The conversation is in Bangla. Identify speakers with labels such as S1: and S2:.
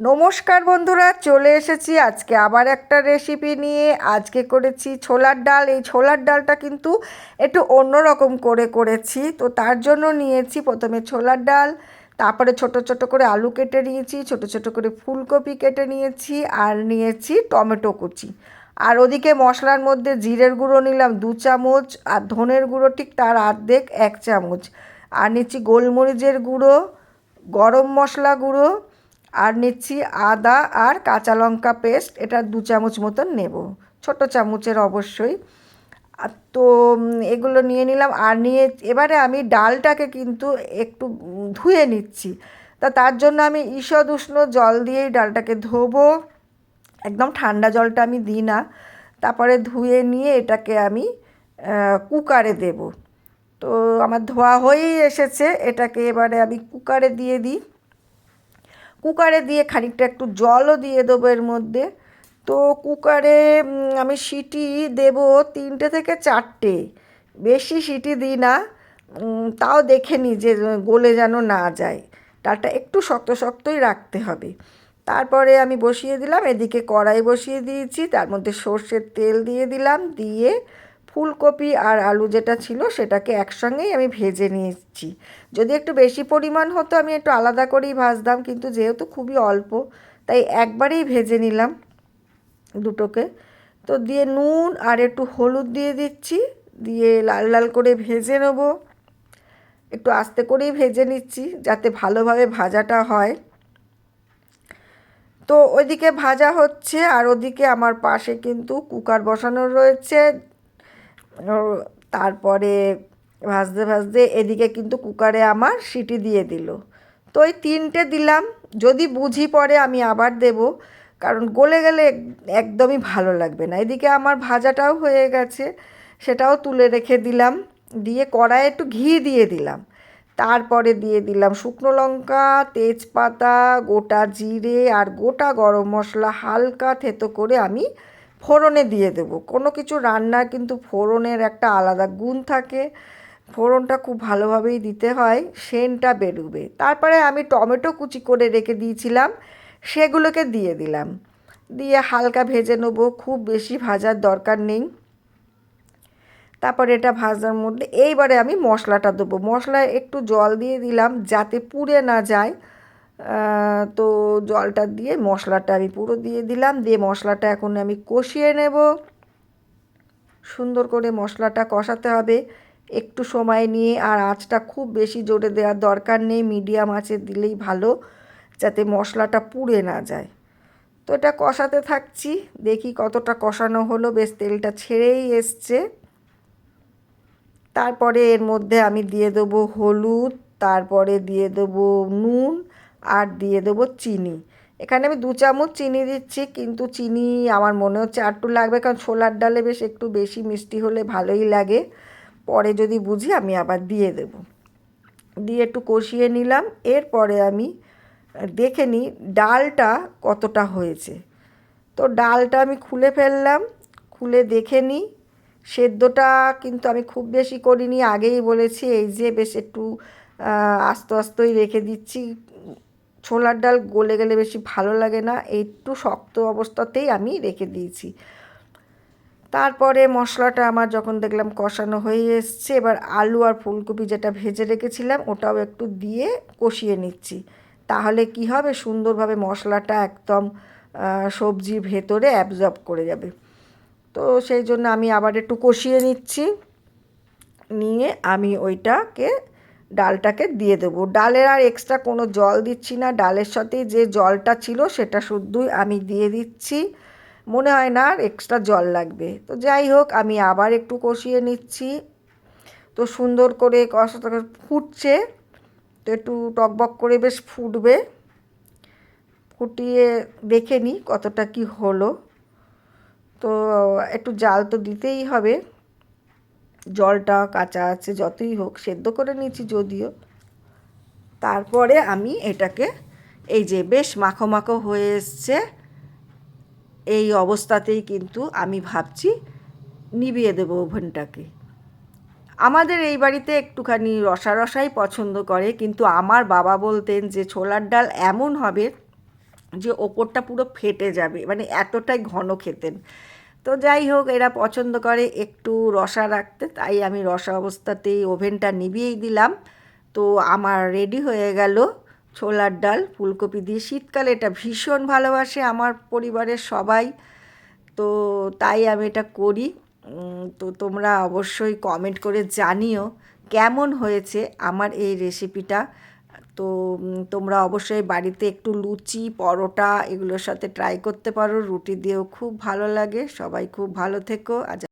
S1: নমস্কার বন্ধুরা, চলে এসেছি আজকে আবার একটা রেসিপি নিয়ে। আজকে করেছি ছোলার ডাল। এই ছোলার ডালটা কিন্তু একটু অন্যরকম করে করেছি। তো তার জন্য নিয়েছি প্রথমে ছোলার ডাল, তারপরে ছোট ছোট করে আলু কেটে নিয়েছি, ছোট ছোট করে ফুলকপি কেটে নিয়েছি, আর নিয়েছি টমেটো কুচি। আর ওদিকে মশলার মধ্যে জিরের গুঁড়ো নিলাম দু চামচ, আর ধনের গুঁড়ো ঠিক তার অর্ধেক এক চামচ। আর নিচ্ছি গোলমরিচের গুঁড়ো, গরম মশলা গুঁড়ো আর নিচ্ছি আদা আর কাঁচা লঙ্কা পেস্ট। এটা দু চামচ মতন নেব। ছোট চামচের অবশ্যই। তো এগুলো নিয়ে নিলাম। আর নিয়ে এবারে আমি ডালটাকে কিন্তু একটু ধুয়ে নিচ্ছি। তা তার জন্য আমি ঈষদ উষ্ণ জল দিয়েই ডালটাকে ধোবো। একদম ঠান্ডা জলটা আমি দিই না। তারপরে ধুয়ে নিয়ে এটাকে আমি কুকারে দেব। তো আমার ধোয়া হয়েই এসেছে। এটাকে এবারে আমি কুকারে দিয়ে দিই। কুকারে দিয়ে খানিকটা একটু জলও দিয়ে দেবো এর মধ্যে। তো কুকারে আমি সিটি দেব তিনটে থেকে চারটে। বেশি সিটি দিই না তাও দেখে নিই যে, গলে যেন না যায়। ডালটা একটু শক্ত শক্তই রাখতে হবে। তারপরে আমি বসিয়ে দিলাম, এদিকে কড়াই বসিয়ে দিয়েছি, তার মধ্যে সর্ষের তেল দিয়ে দিলাম, দিয়ে ফুলকপি আর আলু যেটা ছিল সেটাকে একসঙ্গেই আমি ভেজে নিয়েছি। যদি একটু বেশি পরিমাণ হতো, আমি একটু আলাদা করেই ভাজতাম, কিন্তু যেহেতু খুবই অল্প, তাই একবারেই ভেজে নিলাম দুটোকে। তো দিয়ে নুন আর একটু হলুদ দিয়ে দিচ্ছি, দিয়ে লাল লাল করে ভেজে নেব। একটু আস্তে করেই ভেজে নিচ্ছি, যাতে ভালোভাবে ভাজাটা হয়। তো ওইদিকে ভাজা হচ্ছে, আর ওদিকে আমার পাশে কিন্তু কুকার বসানো রয়েছে। তারপরে ভাজতে ভাজতে এদিকে কিন্তু কুকারে আমার সিটি দিয়ে দিল। তো ওই তিনটে দিলাম, যদি বুঝি পরে আমি আবার দেব, কারণ গলে গেলে একদমই ভালো লাগবে না। এদিকে আমার ভাজাটাও হয়ে গেছে, সেটাও তুলে রেখে দিলাম, দিয়ে কড়াইয়ে একটু ঘি দিয়ে দিলাম। তারপরে দিয়ে দিলাম শুকনো লঙ্কা, তেজপাতা, গোটা জিরে আর গোটা গরম মশলা হালকা থেতো করে আমি ফোড়নে দিয়ে দেবো। কোনো কিছু রান্নার কিন্তু ফোড়নের একটা আলাদা গুণ থাকে। ফোড়নটা খুব ভালোভাবেই দিতে হয় সেনটা বেরোবে। তারপরে আমি টমেটো কুচি করে রেখে দিয়েছিলাম, সেগুলোকে দিয়ে দিলাম। দিয়ে হালকা ভেজে নেব, খুব বেশি ভাজার দরকার নেই। তারপরে এটা ভাজার মধ্যে এইবারে আমি মশলাটা দেবো। মশলায় একটু জল দিয়ে দিলাম যাতে পুড়ে না যায়। তো জলটা দিয়ে মশলাটা আমি পুরো দিয়ে দিলাম। দিয়ে মশলাটা এখন আমি কষিয়ে নেব। সুন্দর করে মশলাটা কষাতে হবে। একটু সময় নিয়ে আর আঁচটা খুব বেশি জোরে দেওয়ার দরকার নেই। মিডিয়াম আঁচে দিলেই ভালো, যাতে মশলাটা পুড়ে না যায়। তো এটা কষাতে থাকছি। দেখি কতটা কষানো হলো। বেশ, তেলটা ছেড়েই এসছে। তারপরে এর মধ্যে আমি দিয়ে দেবো হলুদ, তারপরে দিয়ে দেবো নুন আর দিয়ে দেবো চিনি। এখানে আমি দু চামচ চিনি দিচ্ছি, কিন্তু চিনি আমার মনে হচ্ছে আর একটু লাগবে, কারণ ছোলার ডালে বেশ একটু বেশি মিষ্টি হলে ভালোই লাগে। পরে যদি বুঝি আমি আবার দিয়ে দেব। দিয়ে একটু কষিয়ে নিলাম, এরপরে আমি দেখে নিই ডালটা কতটা হয়েছে। তো ডালটা আমি খুলে ফেললাম, খুলে দেখে নিই সেদ্ধটা কিন্তু আমি খুব বেশি করিনি, আগেই বলেছি, এই যে বেশ একটু আস্তে আস্তই রেখে দিচ্ছি ছোলার ডাল গলে গেলে বেশি ভালো লাগে না, একটু শক্ত অবস্থাতেই আমি রেখে দিয়েছি। তারপরে মশলাটা আমার যখন দেখলাম কষানো হয়ে এসছে, এবার আলু আর ফুলকপি যেটা ভেজে রেখেছিলাম ওটাও একটু দিয়ে কষিয়ে নিচ্ছি। তাহলে কি হবে? সুন্দরভাবে মশলাটা একদম সবজির ভেতরে অ্যাবজর্ব করে যাবে। তো সেই জন্য আমি আবার একটু কষিয়ে নিচ্ছি। নিয়ে আমি ওইটাকে ডালটাকে দিয়ে দেবো। ডালের আর এক্সট্রা কোনো জল দিচ্ছি না। ডালের সাথেই যে জলটা ছিল সেটা শুদ্ধই আমি দিয়ে দিচ্ছি। মনে হয় না আর এক্সট্রা জল লাগবে। তো যাই হোক, আমি আবার একটু কষিয়ে নিচ্ছি। তো সুন্দর করে কষাতে ফুটছে। তো একটু টকবক করে বেশ ফুটবে। ফুটিয়ে দেখে নিই কতটা কি হলো। তো একটু জাল তো দিতেই হবে। জলটা কাঁচা আছে, যতই হোক সেদ্ধ করে নিয়েছি যদিও। তারপরে আমি এটাকে, এই যে বেশ মাখো মাখো হয়ে এসছে, এই অবস্থাতেই কিন্তু আমি ভাবছি নিভিয়ে দেবো ওভেনটাকে। আমাদের এই বাড়িতে একটুখানি রসা রসাই পছন্দ করে, কিন্তু আমার বাবা বলতেন যে ছোলার ডাল এমন হবে যে ওপরটা পুরো ফেটে যাবে মানে এতটাই ঘন খেতেন। তো যাই হোক, এরা পছন্দ করে একটু রসা রাখতে, তাই আমি রসা অবস্থাতেই ওভেনটা নিভিয়েই দিলাম। তো আমার রেডি হয়ে গেল ছোলার ডাল, ফুলকপি দিয়ে। শীতকালে এটা ভীষণ ভালোবাসে আমার পরিবারের সবাই, তো তাই আমি এটা করি। তো তোমরা অবশ্যই কমেন্ট করে জানিও কেমন হয়েছে আমার এই রেসিপিটা তো তোমরা অবশ্যই বাড়িতে একটু লুচি, পরোটা এগুলোর সাথে ট্রাই করতে পারো। রুটি দিয়েও খুব ভালো লাগে। সবাই খুব ভালো থেকো। আজ